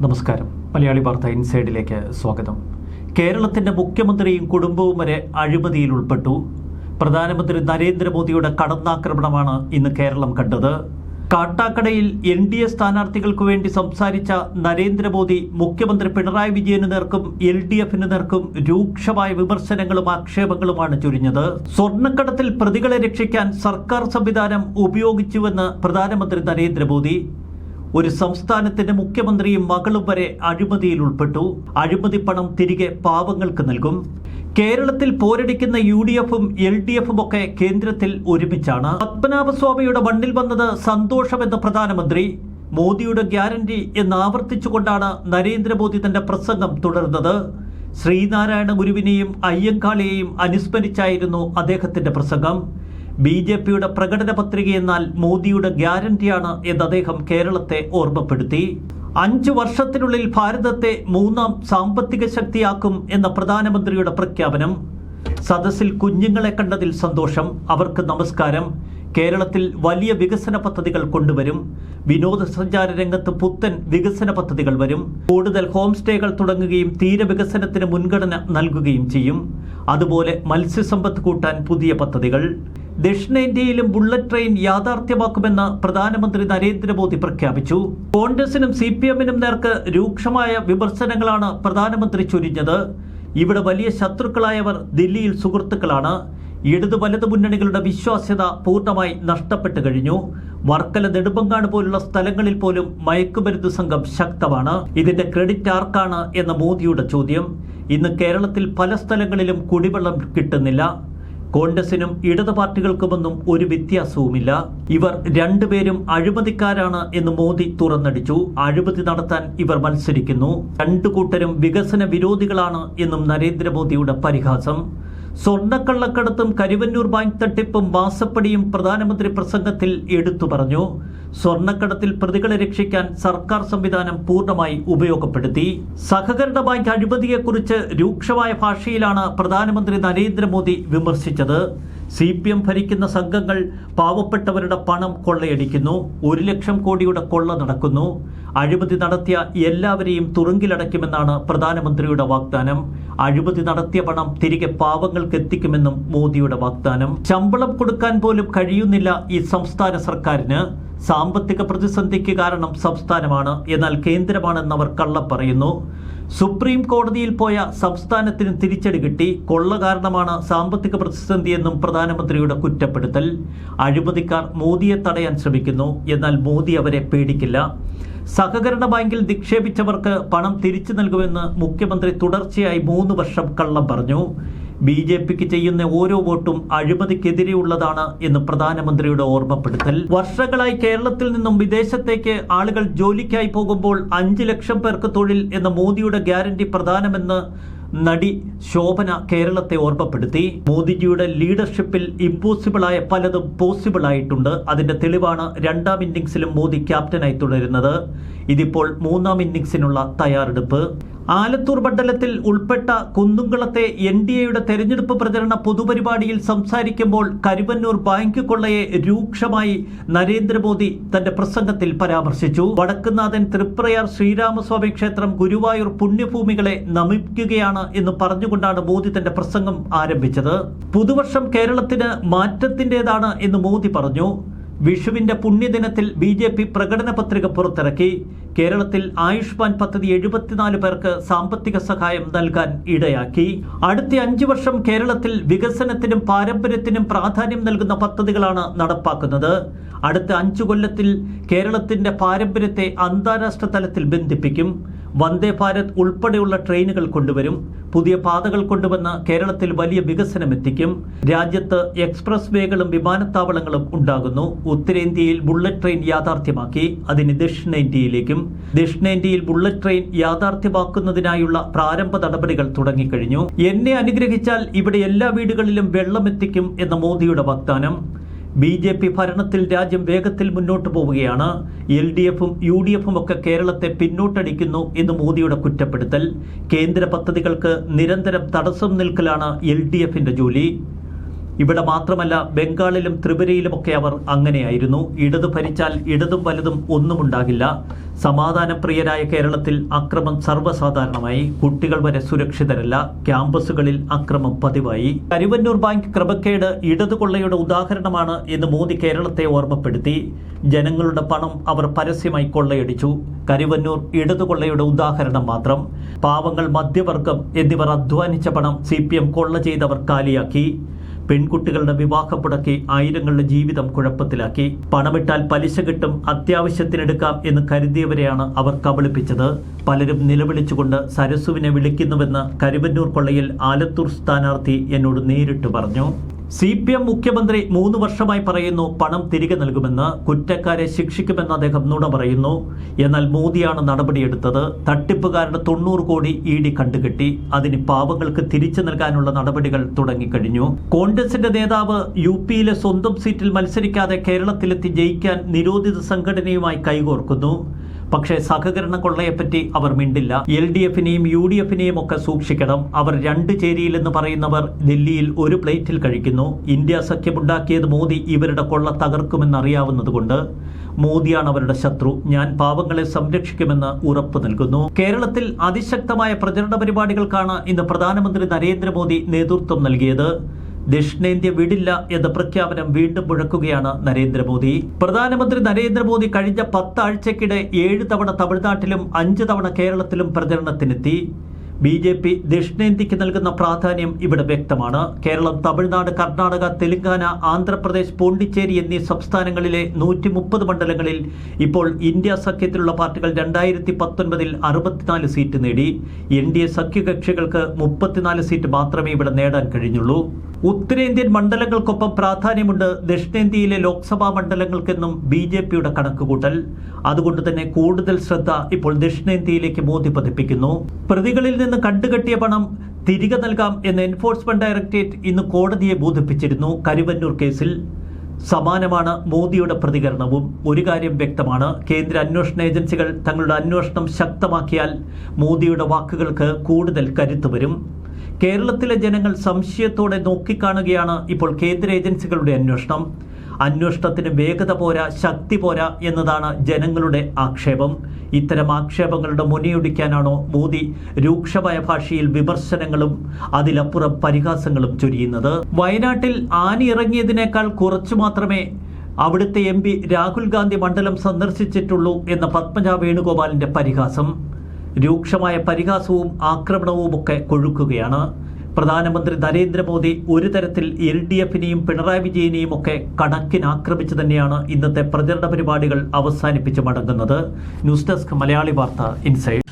നമസ്കാരം. മലയാളി വാർത്ത ഇൻസൈഡിലേക്ക് സ്വാഗതം. കേരളത്തിന്റെ മുഖ്യമന്ത്രിയും കുടുംബവും വരെ അഴിമതിയിൽ ഉൾപ്പെട്ടു. പ്രധാനമന്ത്രി നരേന്ദ്രമോദിയുടെ കടന്നാക്രമണമാണ് ഇന്ന് കേരളം കണ്ടത്. കാട്ടാക്കടയിൽ എൻ ഡി എ സ്ഥാനാർത്ഥികൾക്ക് വേണ്ടി സംസാരിച്ച നരേന്ദ്രമോദി മുഖ്യമന്ത്രി പിണറായി വിജയന് നേർക്കും എൽ ഡി എഫിന് നേർക്കും രൂക്ഷമായ വിമർശനങ്ങളും ആക്ഷേപങ്ങളുമാണ് ചൊരിഞ്ഞത്. സ്വർണക്കടത്തിൽ പ്രതികളെ രക്ഷിക്കാൻ സർക്കാർ സംവിധാനം ഉപയോഗിച്ചുവെന്ന് പ്രധാനമന്ത്രി നരേന്ദ്രമോദി. ഒരു സംസ്ഥാനത്തിന്റെ മുഖ്യമന്ത്രിയും മകളും വരെ അഴിമതിയിൽ ഉൾപ്പെട്ടു. അഴിമതി പണം തിരികെ പാവങ്ങൾക്ക് നൽകും. കേരളത്തിൽ പോരടിക്കുന്ന യു ഡി എഫും എൽ ഡി എഫും ഒക്കെ കേന്ദ്രത്തിൽ ഒരുമിച്ചാണ്. പത്മനാഭസ്വാമിയുടെ മണ്ണിൽ വന്നത് സന്തോഷമെന്ന് പ്രധാനമന്ത്രി. മോദിയുടെ ഗ്യാരണ്ടി എന്ന് ആവർത്തിച്ചുകൊണ്ടാണ് നരേന്ദ്രമോദി തന്റെ പ്രസംഗം തുടർന്നത്. ശ്രീനാരായണ ഗുരുവിനെയും അയ്യങ്കാളിയെയും അനുസ്മരിച്ചായിരുന്നു അദ്ദേഹത്തിന്റെ പ്രസംഗം. ബി ജെ പിയുടെ പ്രകടന പത്രിക എന്നാൽ മോദിയുടെ ഗ്യാരണ്ടിയാണ് എന്ന് അദ്ദേഹം കേരളത്തെ ഓർമ്മപ്പെടുത്തി. അഞ്ചു വർഷത്തിനുള്ളിൽ ഭാരതത്തെ മൂന്നാം സാമ്പത്തിക ശക്തിയാക്കും എന്ന പ്രധാനമന്ത്രിയുടെ പ്രഖ്യാപനം. സദസ്സിൽ കുഞ്ഞുങ്ങളെ കണ്ടതിൽ സന്തോഷം. അവർക്ക് നമസ്കാരം. കേരളത്തിൽ വലിയ വികസന പദ്ധതികൾ കൊണ്ടുവരും. വിനോദസഞ്ചാര രംഗത്ത് പുത്തൻ വികസന പദ്ധതികൾ വരും. കൂടുതൽ ഹോം സ്റ്റേകൾ തുടങ്ങുകയും തീരവികസനത്തിന് മുൻഗണന നൽകുകയും ചെയ്യും. അതുപോലെ മത്സ്യസമ്പത്ത് കൂട്ടാൻ പുതിയ പദ്ധതികൾ. ദക്ഷിണേന്ത്യയിലും ബുള്ളറ്റ് ട്രെയിൻ യാഥാർത്ഥ്യമാക്കുമെന്ന് പ്രധാനമന്ത്രി നരേന്ദ്രമോദി പ്രഖ്യാപിച്ചു. കോൺഗ്രസിനും സി പി എമ്മിനും നേർക്ക് രൂക്ഷമായ വിമർശനങ്ങളാണ് പ്രധാനമന്ത്രി ചൊരിഞ്ഞത്. ഇവിടെ വലിയ ശത്രുക്കളായവർ ദില്ലിയിൽ സുഹൃത്തുക്കളാണ്. ഇടതു വലതു മുന്നണികളുടെ വിശ്വാസ്യത പൂർണമായി നഷ്ടപ്പെട്ടു കഴിഞ്ഞു. വർക്കല നെടുമ്പങ്കാട് പോലുള്ള സ്ഥലങ്ങളിൽ പോലും മയക്കുമരുന്ന് സംഘം ശക്തമാണ്. ഇതിന്റെ ക്രെഡിറ്റ് ആർക്കാണ് എന്ന മോദിയുടെ ചോദ്യം. ഇന്ന് കേരളത്തിൽ പല സ്ഥലങ്ങളിലും കുടിവെള്ളം കിട്ടുന്നില്ല. കോൺഗ്രസിനും ഇടതു പാർട്ടികൾക്കുമൊന്നും ഒരു വ്യത്യാസവുമില്ല. ഇവർ രണ്ടുപേരും അഴിമതിക്കാരാണ് എന്ന് മോദി തുറന്നടിച്ചു. അഴിമതി നടത്താൻ ഇവർ മത്സരിക്കുന്നു. രണ്ടു കൂട്ടരും വികസന വിരോധികളാണ് എന്നും നരേന്ദ്രമോദിയുടെ പരിഹാസം. സ്വർണക്കള്ളക്കടത്തും കരുവന്നൂർ ബാങ്ക് തട്ടിപ്പും വാസപ്പടിയും പ്രധാനമന്ത്രി പ്രസംഗത്തിൽ എടുത്തു പറഞ്ഞു. സ്വർണക്കടത്തിൽ പ്രതികളെ രക്ഷിക്കാൻ സർക്കാർ സംവിധാനം പൂർണമായി ഉപയോഗപ്പെടുത്തി. സഹകരണ ബാങ്ക് അഴിമതിയെക്കുറിച്ച് രൂക്ഷമായ ഭാഷയിലാണ് പ്രധാനമന്ത്രി നരേന്ദ്രമോദി വിമർശിച്ചത്. സി പി എം ഭരിക്കുന്ന സംഘങ്ങൾ പാവപ്പെട്ടവരുടെ പണം കൊള്ളയടിക്കുന്നു. ഒരു ലക്ഷം കോടിയുടെ കൊള്ള നടക്കുന്നു. അഴിമതി നടത്തിയ എല്ലാവരെയും തുറുങ്കിലടയ്ക്കുമെന്നാണ് പ്രധാനമന്ത്രിയുടെ വാഗ്ദാനം. അഴിമതി നടത്തിയ പണം തിരികെ പാവങ്ങൾക്ക് എത്തിക്കുമെന്നും മോദിയുടെ വാഗ്ദാനം. ശമ്പളം കൊടുക്കാൻ പോലും കഴിയുന്നില്ല ഈ സംസ്ഥാന സർക്കാരിന്. സാമ്പത്തിക പ്രതിസന്ധിക്ക് കാരണം സംസ്ഥാനമാണ്. എന്നാൽ കേന്ദ്രമാണെന്നവർ കള്ള പറയുന്നു. സുപ്രീം കോടതിയിൽ പോയ സംസ്ഥാനത്തിന് തിരിച്ചടി കിട്ടി. കൊള്ള കാരണമാണ് സാമ്പത്തിക പ്രതിസന്ധിയെന്നും പ്രധാനമന്ത്രിയുടെ കുറ്റപ്പെടുത്തൽ. അഴിമതിക്കാർ മോദിയെ തടയാൻ ശ്രമിക്കുന്നു. എന്നാൽ മോദി അവരെ പേടിക്കില്ല. സഹകരണ ബാങ്കിൽ നിക്ഷേപിച്ചവർക്ക് പണം തിരിച്ചു നൽകുമെന്ന് മുഖ്യമന്ത്രി തുടർച്ചയായി മൂന്ന് വർഷം കള്ളം പറഞ്ഞു. ബി ജെ പിക്ക് ചെയ്യുന്ന ഓരോ വോട്ടും അഴിമതിക്കെതിരെയുള്ളതാണ് എന്ന് പ്രധാനമന്ത്രിയുടെ ഓർമ്മപ്പെടുത്തൽ. വർഷങ്ങളായി കേരളത്തിൽ നിന്നും വിദേശത്തേക്ക് ആളുകൾ ജോലിക്കായി പോകുമ്പോൾ അഞ്ച് ലക്ഷം പേർക്ക് തൊഴിൽ എന്ന മോദിയുടെ ഗ്യാരണ്ടി പ്രധാനമെന്ന് നടി ശോഭന കേരളത്തെ ഓർമ്മപ്പെടുത്തി. മോദിജിയുടെ ലീഡർഷിപ്പിൽ ഇമ്പോസിബിളായ പലതും പോസിബിൾ ആയിട്ടുണ്ട് അതിന്റെ തെളിവാണ് രണ്ടാം ഇന്നിംഗ്സിലും മോദി ക്യാപ്റ്റനായി തുടരുന്നത്. ഇതിപ്പോൾ മൂന്നാം ഇന്നിംഗ്സിനുള്ള തയ്യാറെടുപ്പ്. ആലത്തൂർ മണ്ഡലത്തിൽ ഉൾപ്പെട്ട കുന്നുംകുളത്തെ എൻ ഡി എയുടെ തെരഞ്ഞെടുപ്പ് പ്രചരണ പൊതുപരിപാടിയിൽ സംസാരിക്കുമ്പോൾ കരുവന്നൂർ ബാങ്ക് കൊള്ളയെ രൂക്ഷമായി നരേന്ദ്രമോദി തന്റെ പ്രസംഗത്തിൽ പരാമർശിച്ചു. വടക്കുന്നാഥൻ തൃപ്രയാർ ശ്രീരാമസ്വാമി ക്ഷേത്രം ഗുരുവായൂർ പുണ്യഭൂമികളെ നമിക്കുകയാണ് എന്ന് പറഞ്ഞുകൊണ്ടാണ് മോദി തന്റെ പ്രസംഗം ആരംഭിച്ചത്. പുതുവർഷം കേരളത്തിന് മാറ്റത്തിന്റെതാണ് എന്ന് മോദി പറഞ്ഞു. വിഷുവിന്റെ പുണ്യദിനത്തിൽ ബി ജെ പി പ്രകടന പത്രിക പുറത്തിറക്കി. കേരളത്തിൽ ആയുഷ്മാൻ പദ്ധതി എഴുപത്തിനാല് പേർക്ക് സാമ്പത്തിക സഹായം നൽകാൻ ഇടയാക്കി. അടുത്ത അഞ്ചു വർഷം കേരളത്തിൽ വികസനത്തിനും പാരമ്പര്യത്തിനും പ്രാധാന്യം നൽകുന്ന പദ്ധതികളാണ് നടപ്പാക്കുന്നത്. അടുത്ത അഞ്ചു കൊല്ലത്തിൽ കേരളത്തിന്റെ പാരമ്പര്യത്തെ അന്താരാഷ്ട്ര തലത്തിൽ ബന്ധിപ്പിക്കും. വന്ദേ ഭാരത് ഉൾപ്പെടെയുള്ള ട്രെയിനുകൾ കൊണ്ടുവരും പുതിയ പാതകൾ കൊണ്ടുവന്ന് കേരളത്തിൽ വലിയ വികസനം എത്തിക്കും. രാജ്യത്ത് എക്സ്പ്രസ് വേകളും വിമാനത്താവളങ്ങളും ഉണ്ടാകുന്നു. ഉത്തരേന്ത്യയിൽ ബുള്ളറ്റ് ട്രെയിൻ യാഥാർത്ഥ്യമാക്കി. അതിന് ദക്ഷിണേന്ത്യയിലേക്കും. ദക്ഷിണേന്ത്യയിൽ ബുള്ളറ്റ് ട്രെയിൻ യാഥാർത്ഥ്യമാക്കുന്നതിനായുള്ള പ്രാരംഭ നടപടികൾ തുടങ്ങിക്കഴിഞ്ഞു. എന്നെ അനുഗ്രഹിച്ചാൽ ഇവിടെ എല്ലാ വീടുകളിലും വെള്ളം എത്തിക്കും എന്ന മോദിയുടെ വാഗ്ദാനം. ബി ജെ പി ഭരണത്തിൽ രാജ്യം വേഗത്തിൽ മുന്നോട്ട് പോവുകയാണ്. എൽ ഡി എഫും യു ഡി എഫും ഒക്കെ കേരളത്തെ പിന്നോട്ടടിക്കുന്നു എന്ന് മോദിയുടെ കുറ്റപ്പെടുത്തൽ. കേന്ദ്ര പദ്ധതികൾക്ക് നിരന്തരം തടസ്സം നിൽക്കലാണ് എൽ ഡി എഫിന്റെ ജോലി. ഇവിടെ മാത്രമല്ല ബംഗാളിലും ത്രിപുരയിലുമൊക്കെ അവർ അങ്ങനെയായിരുന്നു. ഇടത് ഭരിച്ചാൽ ഇടതും വലുതും ഒന്നും ഉണ്ടാകില്ല സമാധാനപ്രിയരായ കേരളത്തിൽ അക്രമം സർവസാധാരണമായി. കുട്ടികൾ വരെ സുരക്ഷിതരല്ല. ക്യാമ്പസുകളിൽ അക്രമം പതിവായി. കരുവന്നൂർ ബാങ്ക് ക്രമക്കേട് ഇടതുകൊള്ളയുടെ ഉദാഹരണമാണ് എന്ന് മോദി കേരളത്തെ ഓർമ്മപ്പെടുത്തി. ജനങ്ങളുടെ പണം അവർ പരസ്യമായി കൊള്ളയടിച്ചു. കരുവന്നൂർ ഇടതുകൊള്ളയുടെ ഉദാഹരണം മാത്രം. പാവങ്ങൾ മധ്യവർഗം എന്നിവർ അധ്വാനിച്ച പണം സി കൊള്ള ചെയ്തവർ കാലിയാക്കി. പെൺകുട്ടികളുടെ വിവാഹം മുടക്കി ആയിരങ്ങളുടെ ജീവിതം കുഴപ്പത്തിലാക്കി. പണമിട്ടാൽ പലിശ കിട്ടും അത്യാവശ്യത്തിനെടുക്കാം എന്ന് കരുതിയവരെയാണ് അവർ കബളിപ്പിച്ചത്. പലരും നിലവിളിച്ചുകൊണ്ട് സരസുവിനെ വിളിക്കുന്നുവെന്ന് കരുവന്നൂർ കൊള്ളയിൽ ആലത്തൂർ സ്ഥാനാർത്ഥി എന്നോട് നേരിട്ട് പറഞ്ഞു. സി പി എം മുഖ്യമന്ത്രി മൂന്ന് വർഷമായി പറയുന്നു പണം തിരികെ നൽകുമെന്ന് കുറ്റക്കാരെ ശിക്ഷിക്കുമെന്ന് അദ്ദേഹം നുണ പറയുന്നു. എന്നാൽ മോദിയാണ് നടപടിയെടുത്തത്. തട്ടിപ്പുകാരുടെ തൊണ്ണൂറ് കോടി ഇ ഡി കണ്ടുകെട്ടി. അതിന് പാവങ്ങൾക്ക് തിരിച്ചു നൽകാനുള്ള നടപടികൾ തുടങ്ങിക്കഴിഞ്ഞു. കോൺഗ്രസിന്റെ നേതാവ് യു പിയിലെ സ്വന്തം സീറ്റിൽ മത്സരിക്കാതെ കേരളത്തിലെത്തി ജയിക്കാൻ നിരോധിത സംഘടനയുമായി കൈകോർക്കുന്നു. പക്ഷേ സഹകരണ കൊള്ളയെപ്പറ്റി അവർ മിണ്ടില്ല. എൽ ഡി എഫിനെയും യു ഡി എഫിനെയും ഒക്കെ സൂക്ഷിക്കണം. അവർ രണ്ട് ചേരിയിലെന്ന് പറയുന്നവർ ദില്ലിയിൽ ഒരു പ്ലേറ്റിൽ കഴിക്കുന്നു. ഇന്ത്യ സഖ്യമുണ്ടാക്കിയത് മോദി ഇവരുടെ കൊള്ള തകർക്കുമെന്നറിയാവുന്നതുകൊണ്ട് മോദിയാണ് അവരുടെ ശത്രു. ഞാൻ പാവങ്ങളെ സംരക്ഷിക്കുമെന്ന് ഉറപ്പ് നൽകുന്നു. കേരളത്തിൽ അതിശക്തമായ പ്രചരണ പരിപാടികൾക്കാണ് ഇന്ന് പ്രധാനമന്ത്രി നരേന്ദ്രമോദി നേതൃത്വം നൽകിയത്. ദക്ഷിണേന്ത്യ വിടില്ല എന്ന പ്രഖ്യാപനം വീണ്ടും മുഴക്കുകയാണ് നരേന്ദ്രമോദി. പ്രധാനമന്ത്രി നരേന്ദ്രമോദി കഴിഞ്ഞ പത്താഴ്ചക്കിടെ ഏഴ് തവണ തമിഴ്നാട്ടിലും അഞ്ച് തവണ കേരളത്തിലും പ്രചരണത്തിനെത്തി. ബി ജെ പി ദക്ഷിണേന്ത്യക്ക് നൽകുന്ന പ്രാധാന്യം ഇവിടെ വ്യക്തമാണ്. കേരളം തമിഴ്നാട് കർണാടക തെലങ്കാന ആന്ധ്രാപ്രദേശ് പോണ്ടിച്ചേരി എന്നീ സംസ്ഥാനങ്ങളിലെ നൂറ്റി മുപ്പത് മണ്ഡലങ്ങളിൽ ഇപ്പോൾ ഇന്ത്യ സഖ്യത്തിലുള്ള പാർട്ടികൾ രണ്ടായിരത്തി പത്തൊൻപതിൽ അറുപത്തിനാല് സീറ്റ് നേടി. എൻ ഡി എ സഖ്യകക്ഷികൾക്ക് മുപ്പത്തിനാല് സീറ്റ് മാത്രമേ ഇവിടെ നേടാൻ കഴിഞ്ഞുള്ളൂ. ഉത്തരേന്ത്യൻ മണ്ഡലങ്ങൾക്കൊപ്പം പ്രാധാന്യമുണ്ട് ദക്ഷിണേന്ത്യയിലെ ലോക്സഭാ മണ്ഡലങ്ങൾക്കെന്നും ബി ജെ പിയുടെ കണക്കുകൂട്ടൽ. അതുകൊണ്ട് തന്നെ കൂടുതൽ ശ്രദ്ധ ഇപ്പോൾ ദക്ഷിണേന്ത്യയിലേക്ക് മോദി പതിപ്പിക്കുന്നു. പ്രതികളിൽ നിന്ന് കണ്ടുകെട്ടിയ പണം തിരികെ നൽകാം എന്ന് എൻഫോഴ്സ്മെന്റ് ഡയറക്ടറേറ്റ് ഇന്ന് കോടതിയെ ബോധിപ്പിച്ചിരുന്നു കരുവന്നൂർ കേസിൽ. സമാനമാണ് മോദിയുടെ പ്രതികരണവും. ഒരു കാര്യം വ്യക്തമാണ് കേന്ദ്ര അന്വേഷണ ഏജൻസികൾ തങ്ങളുടെ അന്വേഷണം ശക്തമാക്കിയാൽ മോദിയുടെ വാക്കുകൾക്ക് കൂടുതൽ കരുത്ത് വരും. കേരളത്തിലെ ജനങ്ങൾ സംശയത്തോടെ നോക്കിക്കാണുകയാണ് ഇപ്പോൾ കേന്ദ്ര ഏജൻസികളുടെ അന്വേഷണം. അന്വേഷണത്തിന് വേഗത പോരാ ശക്തി പോരാ എന്നതാണ് ജനങ്ങളുടെ ആക്ഷേപം. ഇത്തരം ആക്ഷേപങ്ങളുടെ മുനയൊടിക്കാനാണോ മോദി രൂക്ഷമായ ഭാഷയിൽ വിമർശനങ്ങളും അതിലപ്പുറം പരിഹാസങ്ങളും ചൊരിയുന്നത്? വയനാട്ടിൽ ആനി ഇറങ്ങിയതിനേക്കാൾ കുറച്ചു മാത്രമേ അവിടുത്തെ എം രാഹുൽ ഗാന്ധി മണ്ഡലം സന്ദർശിച്ചിട്ടുള്ളൂ എന്ന പത്മജ വേണുഗോപാലിന്റെ പരിഹാസം. രൂക്ഷമായ പരിഹാസവും ആക്രമണവും ഒക്കെ കൊഴുക്കുകയാണ്. പ്രധാനമന്ത്രി നരേന്ദ്രമോദി ഒരു തരത്തിൽ എൽ ഡി എഫിനെയും പിണറായി വിജയനെയും ഒക്കെ കണക്കിനാക്രമിച്ച് തന്നെയാണ് ഇന്നത്തെ പ്രചരണ പരിപാടികൾ അവസാനിപ്പിച്ച് മടങ്ങുന്നത്. ന്യൂസ് ഡെസ്ക് മലയാളി വാർത്ത ഇൻസൈഡ്.